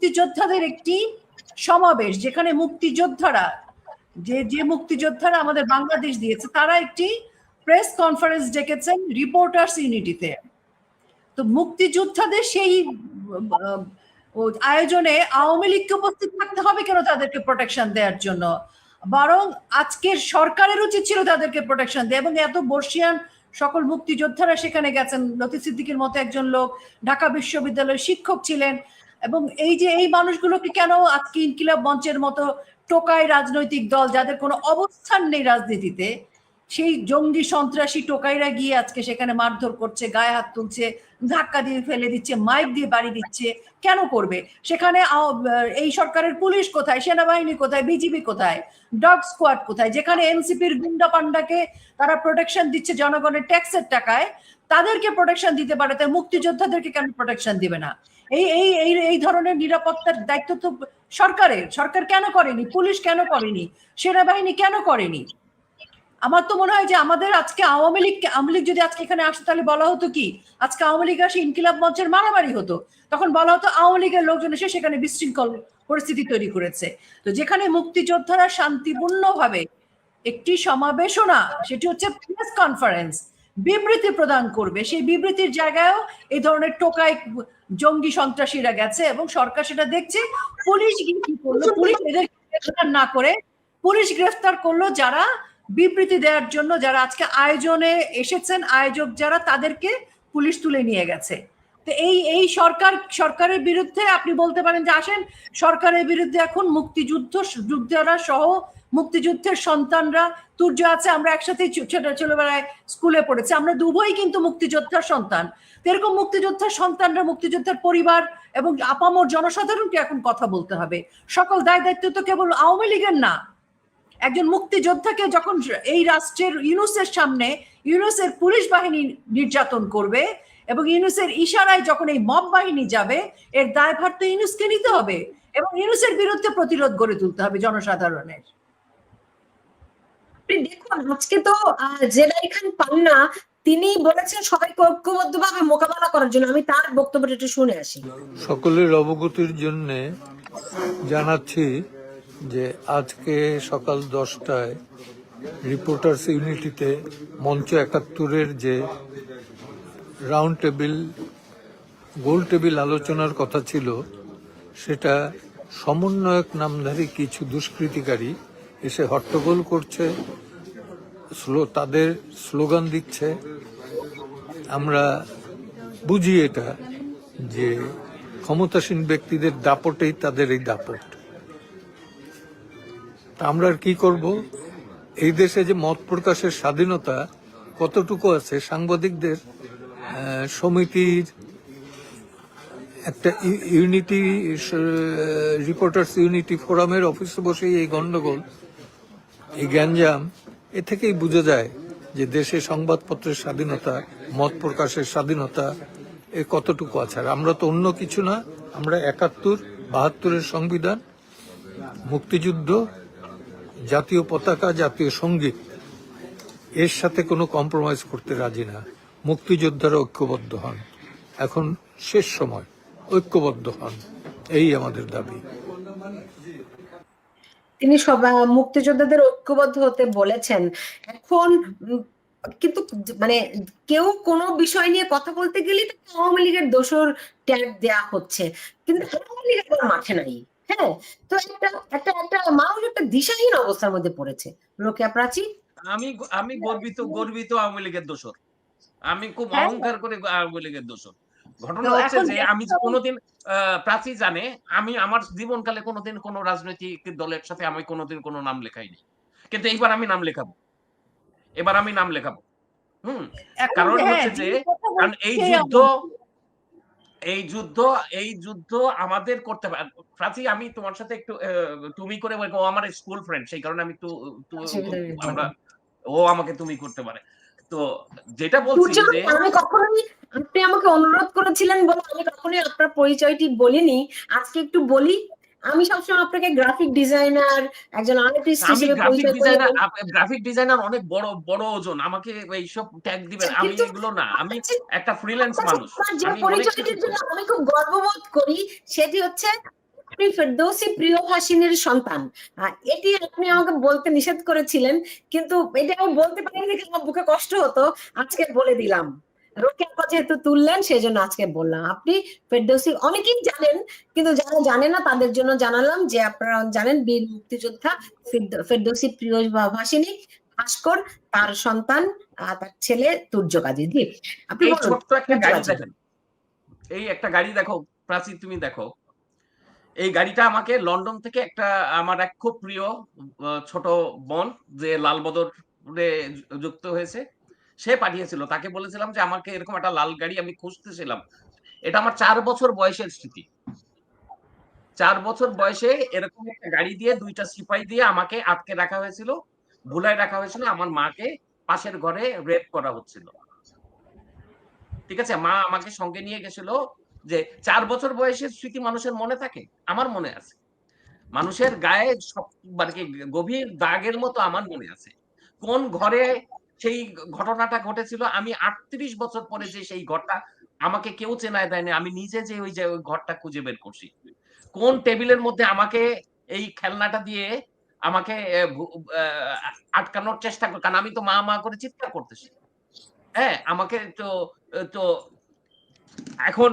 মুক্তিযোদ্ধাদের একটি সমাবেশ, যেখানে মুক্তিযোদ্ধারা, যে যে মুক্তিযোদ্ধারা আমাদের বাংলাদেশ দিয়েছে, তারা একটি প্রেস কনফারেন্স ডেকেছেন রিপোর্টার্স ইউনিটিতে। তো মুক্তিযোদ্ধাদের সেই আয়োজনে আওয়ামী লীগকে উপস্থিত থাকতে হবে কেন তাদেরকে প্রোটেকশন দেওয়ার জন্য? বরং আজকের সরকারের উচিত ছিল তাদেরকে প্রোটেকশন দেয় এবং এত বর্ষিয়ান সকল মুক্তিযোদ্ধারা সেখানে গেছেন। লতিফ সিদ্দিকের মতো একজন লোক, ঢাকা বিশ্ববিদ্যালয়ের শিক্ষক ছিলেন। এবং এই যে এই মানুষগুলোকে কেন আজকে ইনকিলাব মঞ্চের মতো টোকাই রাজনৈতিক দল, যাদের কোনো অবস্থান নেই রাজনীতিতে, সেই জঙ্গি সন্ত্রাসী টোকাইরা গিয়ে আজকে সেখানে মারধর করছে, গায়ে হাত তুলছে, ধাক্কা দিয়ে ফেলে দিচ্ছে, মাইক দিয়ে বাড়ি দিচ্ছে, কেন করবে? সেখানে এই সরকারের পুলিশ কোথায়, সেনাবাহিনী কোথায়, বিজিবি কোথায়, ডগ স্কোয়াড কোথায়? যেখানে এনসিপির গুন্ডা পান্ডাকে তারা প্রোটেকশন দিচ্ছে জনগণের ট্যাক্সের টাকায়, তাদেরকে প্রোটেকশন দিতে পারে, তাই মুক্তিযোদ্ধাদেরকে কেন প্রোটেকশন দিবে না? এই এই এই এই ধরনের নিরাপত্তার দায়িত্ব তো সরকারের। সরকার কেন করেনি? পুলিশ কেন করেনি? সেনাবাহিনী কেন করেনি? আমার তো মনে হয় যে আমাদের আজকে আওয়ামী লীগ আওয়ামী লীগ যদি আজকে এখানে আসতো, তাহলে বলা হতো কি? আজকে আওয়ামী লীগ আসে, ইনকিলাব মঞ্চের মারামারি হতো। তখন বলা হতো আওয়ামী লীগের লোকজন এসে সেখানে বিশৃঙ্খল পরিস্থিতি তৈরি করেছে। তো যেখানে মুক্তিযোদ্ধারা শান্তিপূর্ণভাবে একটি সমাবেশনা সেটি হচ্ছে প্রেস কনফারেন্স বিবৃতি প্রদান করবে। সেই বিবৃতির জায়গায়ও এই ধরনের টোকাই জঙ্গি সন্ত্রাসীরা গেছে এবং সরকার সেটা দেখছে। পুলিশ গিয়ে কি করল? পুলিশ এদের গ্রেফতার না করে পুলিশ গ্রেফতার করল যারা বিবৃতি দেওয়ার জন্য, যারা আজকে আয়োজনে এসেছেন, আয়োজক যারা তাদেরকে পুলিশ তুলে নিয়ে গেছে। তো এই এই সরকার, সরকারের বিরুদ্ধে আপনি বলতে পারেন যে আসেন, সরকারের বিরুদ্ধে এখন মুক্তিযুদ্ধ, যোদ্ধারা সহ মুক্তিযুদ্ধের সন্তানরা তুর্য আছে, আমরা ছোট, ছোটবেলায় স্কুলে পড়েছি। আমরা দুভই কিন্তু মুক্তিযোদ্ধার সন্তান। এরকম মুক্তিযোদ্ধার সন্তানরা, মুক্তিযোদ্ধার পরিবার এবং আপামর জনসাধারণকে এখন কথা বলতে হবে। সকল দায় দায়িত্ব তো কেবল আওয়ামী লীগের না। একজন মুক্তিযোদ্ধাকে যখন এই রাষ্ট্রের ইউনুসের সামনে, ইউনুসের পুলিশ বাহিনী নির্যাতন করবে এবং ইউনুসের ইশারায় যখন এই মব বাহিনী যাবে, এর দায়ভার তো ইউনুসকে নিতে হবে এবং ইউনুসের বিরুদ্ধে প্রতিরোধ গড়ে তুলতে হবে জনসাধারণের। দেখুন, আজকে তো জেলাই খান পান্না, তিনি বলেছেন সবাইকে ঐক্যবদ্ধভাবে মোকাবেলা করার জন্য। আমি তার বক্তব্যটা একটু শুনে আসি। সকলের অবগতির জন্য জানাচ্ছি যে আজকে সকাল দশটায় রিপোর্টার্স ইউনিটিতে মঞ্চ একাত্তরের যে রাউন্ড টেবিল, গোল টেবিল আলোচনার কথা ছিল, সেটা সমন্বয়ক নামধারী কিছু দুষ্কৃতিকারী এসে হট্টগোল করছে। তাদের স্লোগান দিচ্ছে। আমরা বুঝি এটা, যে ক্ষমতাসীন ব্যক্তিদের দাপটেই তাদের এই দাপট। আমরা আর কি করব? এই দেশে যে মত প্রকাশের স্বাধীনতা কতটুকু আছে, সাংবাদিকদের সমিতির, একটা ইউ- ইউনিটি রিপোর্টার্স ইউনিটি ফোরামের অফিসে বসেই এই গন্ডগোল, এই গ্যাঞ্জাম এ থেকেই বোঝা যায় যে দেশে সংবাদপত্রের স্বাধীনতা, মত প্রকাশের স্বাধীনতা, এ কতটুকু আছে। আর আমরা তো অন্য কিছু না, আমরা একাত্তর, বাহাত্তরের সংবিধান, মুক্তিযুদ্ধ, জাতীয় পতাকা, জাতীয় সংগীত, এর সাথে কোনো কম্প্রোমাইজ করতে রাজি না। মুক্তিযোদ্ধারা ঐক্যবদ্ধ হন। এখন শেষ সময়, ঐক্যবদ্ধ হন। এই আমাদের দাবি। তিনি সব মুক্তিযোদ্ধাদের ঐক্যবদ্ধ হতে বলেছেন। এখন কিন্তু মানে কেউ কোনো বিষয় নিয়ে কথা বলতে গেলে তো আওয়ামী লীগের দোষর ট্যাগ দেয়া হচ্ছে। কিন্তু আওয়ামী লীগ এখন মাঠে নাই হ্যাঁ? তো একটা একটা একটা মানুষ একটা দিশাহীন অবস্থার মধ্যে পড়েছে। রোকেয়া প্রাচী? আমি আমি গর্বিত গর্বিত আওয়ামী লীগের দোষর। আমি খুব হ্যাঁ। অহংকার করে আওয়ামী লীগের দোষর। ঘটনা হচ্ছে যে আমি কোনোদিন প্রাচী জানে আমি আমার জীবনকালে কোনোদিন কোনো রাজনৈতিক দলের সাথে আমি কোনোদিন কোনো নাম লেখাইনি কিন্তু এইবার আমি নাম লেখাবো। এবার আমি নাম লেখাবো। হুম? কারণ হ্যাঁ, হচ্ছে যে কারণ এই যুদ্ধ এই যুদ্ধ এই যুদ্ধ আমাদের করতে পারে প্রাচী আমি তোমার সাথে একটু আহ, তুমি করে বলব, ও আমার স্কুল ফ্রেন্ড সেই কারণে আমি একটু আমরা ও আমাকে তুমি করতে পারে। তো যেটা বলছি যে আমি কখনোই অনুরোধ করেছিলেন বলে আমি কখনোই আপনার পরিচয়টি বলিনি। আজকে একটু বলি আমি সবসময় আপনাকে গ্রাফিক ডিজাইনার একজন আর্টিস্ট হিসেবে গ্রাফিক পরিচয় ডিজাইনার গ্রাফিক ডিজাইনার অনেক বড় বড় ওজন। আমাকে এইসব ট্যাগ দিবেন। আমি এগুলো না আমি একটা ফ্রিল্যান্স মানুষ। যে পরিচয়টির জন্য আমি খুব গর্ববোধ করি সেটি হচ্ছে আপনি ফেরদৌসি প্রিয় হাসিনের সন্তান এটি আপনি আমাকে বলতে নিষেধ করেছিলেন কিন্তু এটা আমি বলতে পারিনি আমার বুকে কষ্ট হতো। আজকে বলে দিলাম। রোকেয়া আপা যেহেতু তুললেন সেই জন্য আজকে বললাম। আপনি ফেরদৌসি অনেকেই জানেন কিন্তু যারা জানে না তাদের জন্য জানালাম যে আপনারা জানেন বীর মুক্তিযোদ্ধা ফিরদ- ফেরদৌসি প্রিয় ভাসিনী ভাস্কর তার সন্তান তার ছেলে তুর্য কাজী জি আপনি এই ছোট্ট একটা গাড়ি। দেখেন। এই একটা গাড়ি দেখো প্রাচী তুমি দেখো। এই গাড়িটা আমাকে লন্ডন থেকে একটা আমার এক খুব প্রিয় ছোট বোন যে লালবদরে যুক্ত হয়েছে সে পাঠিয়েছিল। তাকে বলেছিলাম যে, আমাকে এরকম একটা লাল গাড়ি আমি খুঁজতেছিলাম। এটা আমার চার বছর বয়সের স্মৃতি। চার বছর বয়সে এরকম একটা গাড়ি দিয়ে, দুইটা সিপাই দিয়ে আমাকে আটকে রাখা হয়েছিল, ভুলায় রাখা হয়েছিল, আমার মাকে পাশের ঘরে রেপ করা হচ্ছিল। ঠিক আছে? মা আমাকে সঙ্গে নিয়ে গেছিল যে, চার বছর বয়সের স্মৃতি মানুষের মনে থাকে? আমার মনে আছে। মানুষের গায়ে সব মানে গভীর দাগের মতো আমার মনে আছে। কোন ঘরে সেই ঘটনাটা ঘটেছিল। আমি আটত্রিশ বছর পরে যে সেই ঘরটা আমাকে কেউ চেনায় দেয়নি। আমি নিজে যে ওই যে ওই ঘরটা খুঁজে বের করছি। কোন টেবিলের মধ্যে আমাকে এই খেলনাটা দিয়ে আমাকে আটকানোর চেষ্টা করে, কারণ আমি তো মা মা করে চিৎকার করতেছি। হ্যাঁ আমাকে তো তো এখন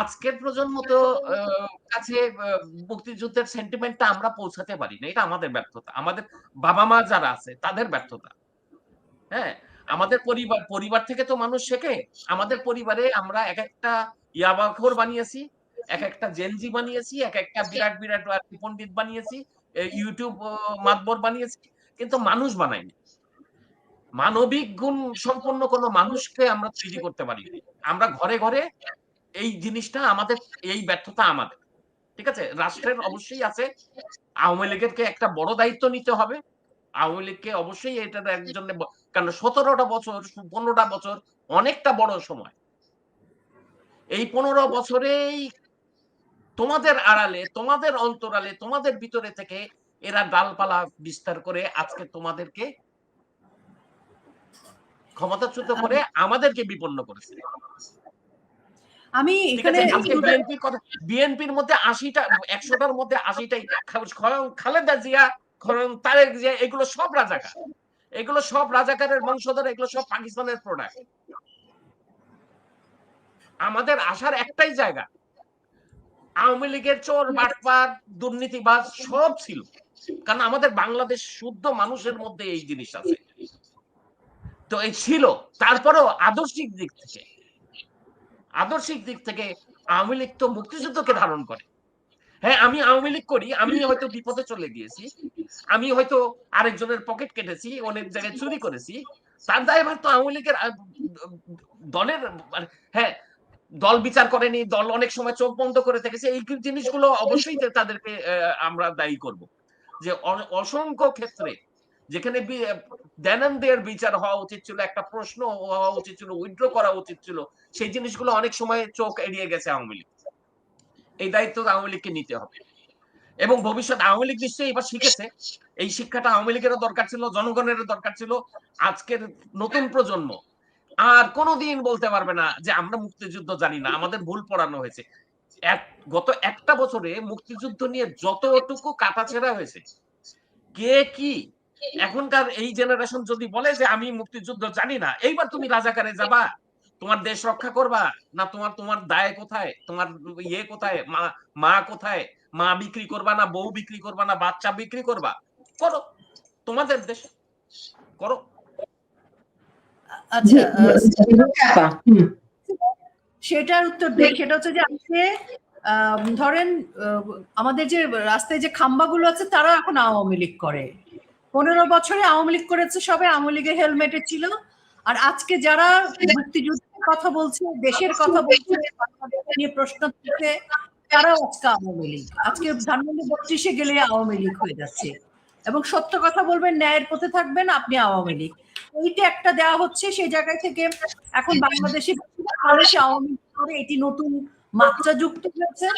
আজকের প্রজন্ম তো কাছে মুক্তিযুদ্ধের সেন্টিমেন্টটা আমরা পৌঁছাতে পারি না। এটা আমাদের ব্যর্থতা। আমাদের বাবা মা যারা আছে, তাদের ব্যর্থতা। হ্যাঁ আমাদের পরিবার পরিবার থেকে তো মানুষ শেখে। আমাদের পরিবারে আমরা এক একটা ইয়াবাখোর বানিয়েছি এক একটা জেনজি বানিয়েছি এক একটা বিরাট বিরাট কি পণ্ডিত বানিয়েছি ইউটিউব মাতবর বানিয়েছি কিন্তু মানুষ বানাইনি মানবিক গুণ সম্পন্ন কোনো মানুষকে আমরা তৈরি করতে পারি আমরা ঘরে ঘরে এই জিনিসটা আমাদের এই ব্যর্থতা আমাদের। ঠিক আছে? রাষ্ট্রের অবশ্যই আছে। আওয়ামী লীগেরকে একটা বড় দায়িত্ব নিতে হবে। আওয়ামী লীগকে অবশ্যই এটার একজন কারণ সতেরোটা বছর পনেরোটা বছর অনেকটা বড় সময়। এই পনেরো বছরেই তোমাদের আড়ালে তোমাদের অন্তরালে তোমাদের ভিতরে থেকে এরা ডালপালা বিস্তার করে আজকে তোমাদেরকে ক্ষমতাচ্যুত করে আমাদেরকে বিপন্ন করেছে। আমি এখানে আজকে বিএনপির কথা বিএনপির মধ্যে আশিটা একশোটার মধ্যে আশিটাই খালেদা জিয়া তারেক জিয়া এগুলো সব রাজাকার। এগুলো সব রাজাকারের বংশধর এগুলো সব পাকিস্তানের প্রোডাক্ট আমাদের আসার একটাই জায়গা। আওয়ামী লীগের চোর, বাটপার, দুর্নীতিবাজ সব ছিল। কারণ আমাদের বাংলাদেশ শুদ্ধ মানুষের মধ্যে এই জিনিস আছে। তো এই ছিল। তারপরেও আদর্শিক দিক থেকে, আদর্শিক দিক থেকে আওয়ামী লীগ তো মুক্তিযুদ্ধকে ধারণ করে। হ্যাঁ আমি আওয়ামী লীগ করি আমি হয়তো বিপদে চলে গিয়েছি আমি হয়তো আরেকজনের পকেট কেটেছি অনেক জায়গায় চুরি করেছি। তার দায়ভার তো আওয়ামী লীগের দলের মানে, হ্যাঁ দল বিচার করেনি দল অনেক সময় চোখ বন্ধ করে থেকেছে এই জিনিসগুলো অবশ্যই তাদেরকে আমরা দায়ী করব। যে অসংখ্য ক্ষেত্রে যেখানে দেনান্দের বিচার হওয়া উচিত ছিল একটা প্রশ্ন হওয়া উচিত ছিল উইথড্র করা উচিত ছিল সেই জিনিসগুলো অনেক সময় চোখ এড়িয়ে গেছে আওয়ামী লীগ। এই দায়িত্ব আওয়ামী লীগকে নিতে হবে। এবং ভবিষ্যৎ আওয়ামী লীগ নিশ্চয়ই এবার শিখেছে। এই শিক্ষাটা আওয়ামী লীগেরও দরকার ছিল, জনগণেরও দরকার ছিল। আজকের নতুন প্রজন্ম আর কোনোদিন বলতে পারবে না যে আমরা মুক্তিযুদ্ধ জানি না, আমাদের ভুল পড়ানো হয়েছে। গত একটা বছরে মুক্তিযুদ্ধ নিয়ে যতটুকু কাটাছেড়া হয়েছে, কে কি? এখনকার এই জেনারেশন যদি বলে যে আমি মুক্তিযুদ্ধ জানি না, এইবার তুমি রাজাকারে যাবা। তোমার দেশ রক্ষা করবা? না তোমার তোমার দায় কোথায়? তোমার ইয়ে কোথায়? মা মা কোথায়? মা বিক্রি করবা না বউ বিক্রি করবা না বাচ্চা বিক্রি করবা? করো। তোমাদের দেশ। করো। আচ্ছা। সেটার উত্তর দেই সেটা হচ্ছে যে আজকে আহ, ধরেন আহ, আমাদের যে রাস্তায় যে খাম্বাগুলো আছে তারা এখন আওয়ামী লীগ করে। পনেরো বছরে আওয়ামী লীগ করেছে সবাই আওয়ামী লীগের হেলমেটে ছিল। আর আজকে যারা মুক্তিযুদ্ধের কথা বলছে দেশের কথা বলছে নিয়ে প্রশ্ন তুলছে তারাও আজকে আওয়ামী লীগ। আজকে ধানমন্ডি বত্রিশে গেলে আওয়ামী লীগ হয়ে যাচ্ছে। এবং সত্য কথা বলবেন ন্যায়ের পথে থাকবেন আপনি আওয়ামী লীগ। এইটা একটা দেওয়া হচ্ছে সেই জায়গায় থেকে এখন বাংলাদেশে বাংলাদেশে আওয়ামী লীগ করে এটি নতুন মাত্রা যুক্ত হয়েছে।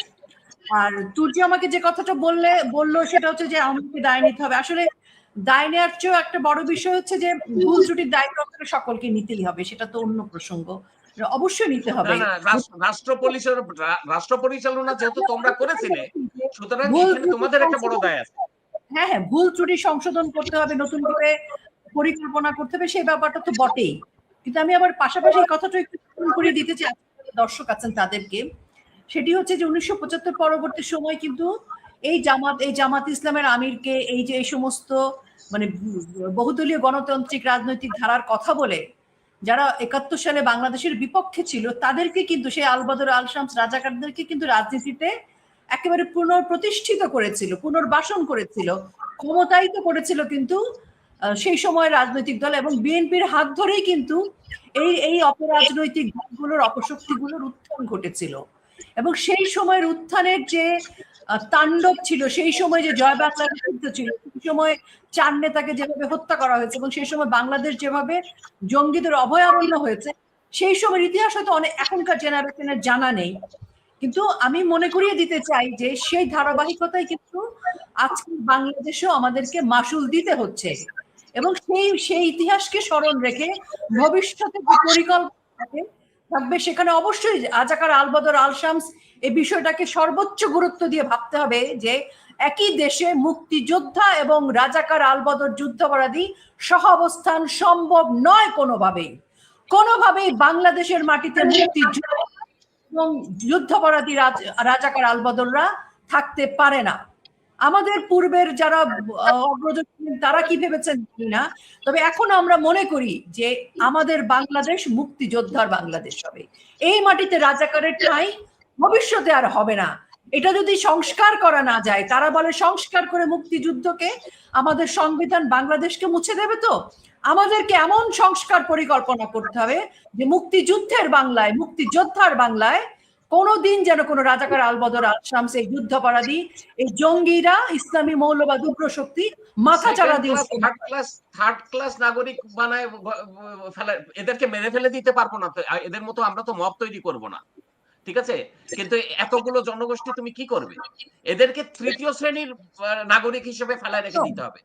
আর তুর্জি আমাকে যে কথাটা বললে বলল সেটা হচ্ছে যে আওয়ামী লীগকে দায় নিতে হবে। আসলে দায় নেওয়ার চেয়েও একটা বড় বিষয় হচ্ছে যে ভুল ত্রুটির দায়িত্ব আমাদের সকলকে নিতেই হবে সেটা তো অন্য প্রসঙ্গ। অবশ্যই নিতে হবে। রাষ্ট্র রাষ্ট্র পরিচালনা যেহেতু তোমরা করেছিলে সুতরাং তোমাদের একটা বড় দায় আছে। হ্যাঁ হ্যাঁ ভুল ত্রুটি সংশোধন করতে হবে নতুন করে পরিকল্পনা করতে হবে সেই ব্যাপারটা তো বটেই। কিন্তু আমি আবার পাশাপাশি এই কথাটা একটু করিয়ে দিতে চাই দর্শক আছেন তাদেরকে। সেটি হচ্ছে যে উনিশশো পঁচাত্তর পরবর্তী সময় কিন্তু এই জামাত এই জামাত ইসলামের আমিরকে এই যে এই সমস্ত মানে বহুদলীয় গণতান্ত্রিক রাজনৈতিক ধারার কথা বলে যারা একাত্তর সালে বাংলাদেশের বিপক্ষে ছিল, তাদেরকে কিন্তু সেই আলবদর আল শামস রাজাকারদেরকে কিন্তু রাজনীতিতে একেবারে পুনঃপ্রতিষ্ঠিত করেছিল, পুনর্বাসন করেছিল, ক্ষমতায়িত করেছিল কিন্তু সেই সময় রাজনৈতিক দল এবং বিএনপির হাত ধরেই কিন্তু এই এই অপরাজনৈতিক দলগুলোর অপশক্তিগুলোর উত্থান ঘটেছিল। এবং সেই সময়ের উত্থানের যে তাণ্ডব ছিল, সেই সময় যে জয় বাংলার যুদ্ধ ছিল, সেই সময় চার নেতাকে যেভাবে হত্যা করা হয়েছে এবং সেই সময় বাংলাদেশ যেভাবে জঙ্গিদের অভয়ারণ্য হয়েছে, সেই সময়ের ইতিহাস হয়তো অনেক এখনকার জেনারেশনের জানা নেই। কিন্তু আমি মনে করিয়ে দিতে চাই যে সেই ধারাবাহিকতায় কিন্তু আজকে বাংলাদেশেও আমাদেরকে মাসুল দিতে হচ্ছে এবং সেই সেই ইতিহাসকে স্মরণ রেখে ভবিষ্যতে পরিকল্পনা থাকবে, সেখানে অবশ্যই আজাকার আলবদর আল শামস এই বিষয়টাকে সর্বোচ্চ গুরুত্ব দিয়ে ভাবতে হবে যে একই দেশে মুক্তিযোদ্ধা এবং রাজাকার আলবদর যুদ্ধাপরাধী সহ অবস্থান সম্ভব নয় কোনোভাবেই। কোনোভাবেই বাংলাদেশের মাটিতে মুক্তিযুদ্ধ এবং যুদ্ধাপরাধী রাজ- রাজাকার আলবদররা থাকতে পারে না। আমাদের পূর্বের যারা অগ্রজ তারা কি ভেবেছেন জানি না। তবে এখন আমরা মনে করি যে আমাদের বাংলাদেশ মুক্তিযোদ্ধার বাংলাদেশ হবে। এই মাটিতে রাজাকারের ঠাঁই ভবিষ্যতে আর হবে না। এটা যদি সংস্কার করা না যায়, তারা বলে সংস্কার করে মুক্তিযুদ্ধকে, আমাদের সংবিধান বাংলাদেশকে মুছে দেবে তো? আমাদেরকে এমন সংস্কার পরিকল্পনা করতে হবে যে মুক্তিযুদ্ধের বাংলায়, মুক্তিযোদ্ধার বাংলায় কোনোদিন যেন কোনো রাজাকার আলবদর আল শামস এই যুদ্ধাপরাধী এই জঙ্গিরা ইসলামী মৌলবাদ উগ্র শক্তি মাথা চাড়া দিয়ে থার্ড ক্লাস থার্ড ক্লাস নাগরিক বানায় এদেরকে মেরে ফেলে দিতে পারব না এদের মতো আমরা তো মব তৈরি করব না ঠিক আছে? কিন্তু এতগুলো জনগোষ্ঠী তুমি কি করবে? এদেরকে তৃতীয় শ্রেণির নাগরিক হিসেবে ফেলায় রেখে দিতে হবে।